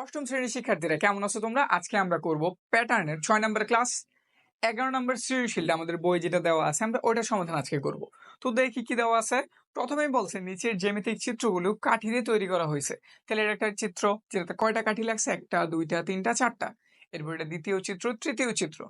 অষ্টম শ্রেণির শিক্ষার্থীরা কেমন আছো তোমরা? আজকে আমরা করব প্যাটার্নের ছয় নম্বর ক্লাস। এগারো নম্বর সৃজনশীলটা আমাদের বই যেটা দেওয়া আছে, আমরা ওইটার সমাধান আজকে করব। তো দেখি কি দেওয়া আছে। প্রথমেই বলছে, নিচের জ্যামিতিক চিত্রগুলো কাঠি দিয়ে তৈরি করা হয়েছে। তাহলে এটা একটা চিত্র, যেটাতে কয়টা কাঠি লাগছে? একটা, দুইটা, তিনটা, চারটা। এরপর এটা দ্বিতীয় চিত্র, তৃতীয় চিত্র।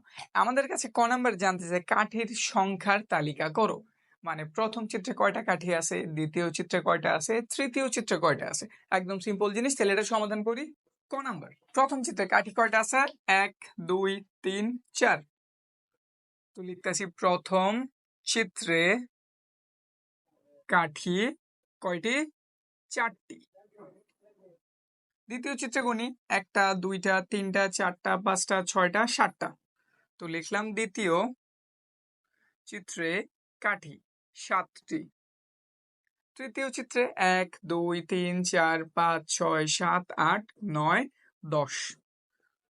আমাদের কাছে ক নাম্বার জানতে চাই, কাঠির সংখ্যার তালিকা করো। মানে প্রথম চিত্রে কয়টা কাঠি আছে, দ্বিতীয় চিত্রে কয়টা আছে, তৃতীয় চিত্রে কয়টা আছে? একদম সিম্পল জিনিস, তাহলে এটা সমাধান করি। ক নাম্বার? প্রথম চিত্রে কাঠি কয়টা আছে? এক, দুই, তিন, চার। তো লিখতেছি প্রথম চিত্রে কাঠি কয়টি? চারটি। দ্বিতীয় চিত্রে গুনি, একটা, দুইটা, তিনটা, চারটা, পাঁচটা, ছয়টা, সাতটা। তো লিখলাম দ্বিতীয় চিত্রে কাঠি, সাতটি। তৃতীয় চিত্রে এক, দুই, তিন, চার, পাঁচ, ছয়, সাত, আট, নয়, দশ।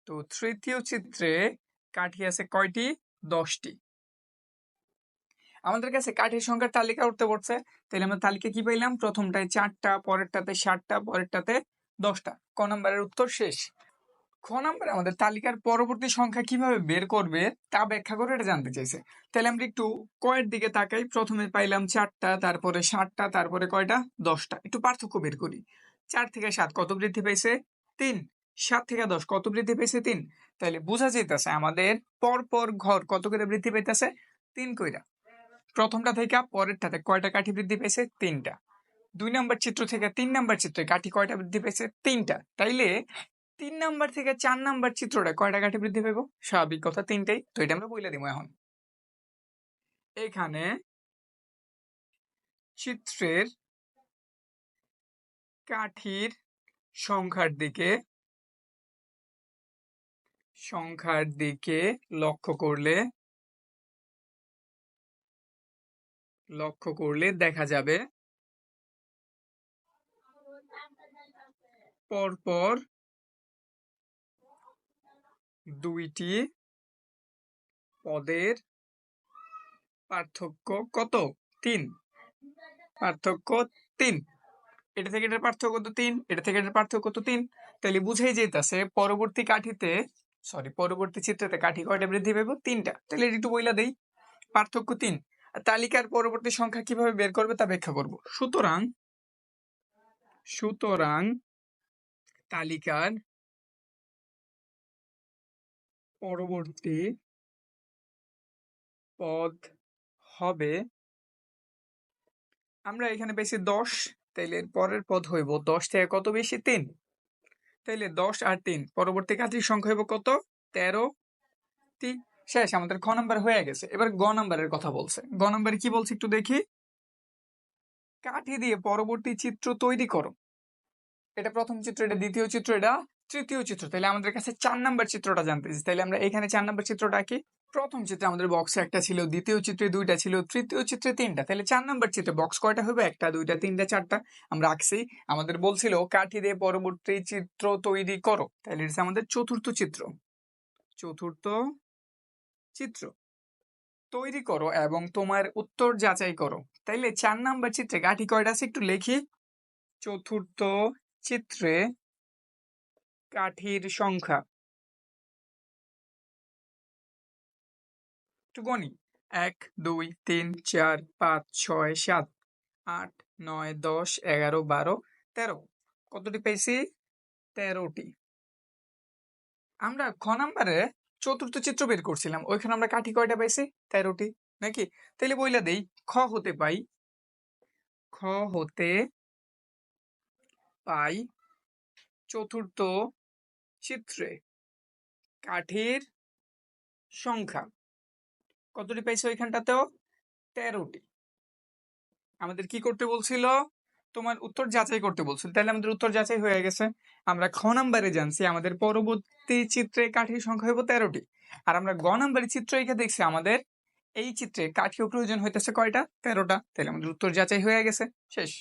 তো তৃতীয় চিত্রে কাঠি আছে কয়টি? দশটি। আমাদের কাছে কাঠির সংখ্যার তালিকা উঠতে পড়ছে তাহলে আমরা তালিকা কি পাইলাম? প্রথমটায় চারটা, পরেরটাতে সাতটা, পরেরটাতে দশটা। ক নম্বরের উত্তর শেষ। খ নম্বরে আমাদের তালিকার পরবর্তী সংখ্যা কীভাবে বের করবে তা ব্যাখ্যা করে এটা জানতে চাইছে। তাহলে আমরা একটু কয়ের দিকে তাকাই। প্রথমে পাইলাম চারটা, তারপরে সাতটা, তারপরে কয়টা? দশটা। একটু পার্থক্য বের করি। চার থেকে সাত কত বৃদ্ধি পেয়েছে? তিন। সাত থেকে দশ কত বৃদ্ধি পেয়েছে? তিন। তাহলে বোঝা যেতেছে আমাদের পর পর ঘর কত করে বৃদ্ধি পেতেছে তিন কইরা। প্রথমটা থেকে পরেরটাতে কয়টা কাঠি বৃদ্ধি পেয়েছে? তিনটা। দুই নাম্বার চিত্র থেকে তিন নম্বর চিত্রে কাঠি কয়টা বৃদ্ধি পেয়েছে? তিনটা। তাইলে তিন নাম্বার থেকে চার নাম্বার চিত্রটা কয়টা কাঠি বৃদ্ধি পেব স্বাভাবিক কথা তিনটাই। তো এটা আমরা বলে দিব এখন। এখানে চিত্রের কাঠির সংখ্যার দিকে সংখ্যার দিকে লক্ষ্য করলে লক্ষ্য করলে দেখা যাবে পরপর দুইটি পদের পার্থক্য কত? তিন। পার্থক্য তিন। এটা থেকে এটার পার্থক্য তো তিন, এটা থেকে এটার পার্থক্য তো তিন। তাহলে বুঝেই যেতেছে পরবর্তী কাঠিতে সরি পরবর্তী চিত্রতে কাঠি কয়টা বৃদ্ধি পাবো তিনটা। তাহলে একটু বইলা দেই। পার্থক্য তিন। তালিকার পরবর্তী সংখ্যা কীভাবে বের করবে তা ব্যাখ্যা করব। সুতরাং সুতরাং তালিকার পরবর্তী পদ হবে আমরা এখানে পেয়েছি দশ, তাইলে পরের পদ হইব দশ থেকে কত বেশি? তিন। তাইলে দশ আর তিন, পরবর্তী কাঠির সংখ্যা হইব কত? তেরো। টি শেষ, আমাদের খ নাম্বার হয়ে গেছে। এবার গ নাম্বারের কথা বলছে। গ নাম্বারে কি বলছে একটু দেখি? কাঠি দিয়ে পরবর্তী চিত্র তৈরি করো। এটা প্রথম চিত্র, এটা দ্বিতীয় চিত্র, এটা তৃতীয় চিত্র। তাহলে আমাদের কাছে চার নাম্বার চিত্রটা জানতে চাই তাহলে আমরা এখানে চার নাম্বার চিত্রটা কি প্রথম চিত্রে আমাদের বক্সে একটা ছিল, দ্বিতীয় চিত্রে দুইটা ছিল, তৃতীয় চিত্রে তিনটা। তাহলে চার নাম্বার চিত্রে বক্স কয়টা হবে একটা, দুইটা, তিনটা, চারটা। আমরা আঁকছি। আমাদের বলছিল, কাঠি দিয়ে পরবর্তী চিত্র তৈরি করো। তাহলে এটা আমাদের চতুর্থ চিত্র। চতুর্থ চিত্র। তৈরি করো এবং তোমার উত্তর যাচাই করো। তাইলে চার নাম্বার চিত্রে কাঠি কয়টা আছে একটু লেখি। চতুর্থ চিত্রে কাঠির সংখ্যা। একটু গণি এক, দুই, তিন, চার, পাঁচ, ছয়, সাত, আট, নয়, দশ, এগারো, বারো, তেরো। কতটি পেয়েছি? তেরোটি। আমরা খ নাম্বারে চতুর্থ চিত্র বের করছিলাম। ওইখানে আমরা কাঠি কয়টা পাইছি তেরোটি, নাকি? তাহলে বইলা দেই, খ হতে পাই, খ হতে পাই চতুর্থ চিত্রে কাঠির সংখ্যা। কতটি পাইছে ওইখানটাতেও তেরোটি। আমাদের কি করতে বলছিল? তোমার উত্তর যাচাই করতে বলছিল। তাহলে আমাদের উত্তর যাচাই হয়ে গেছে। আমরা খ নাম্বারে জানছি, আমাদের পরবর্তী চিত্রে কাঠির সংখ্যা হইব তেরোটি। আর আমরা গ নাম্বারের চিত্র এখানে দেখছি, আমাদের এই চিত্রে কাঠিও প্রয়োজন হইতেছে কয়টা? তেরোটা। তাহলে আমাদের উত্তর যাচাই হয়ে গেছে। শেষ।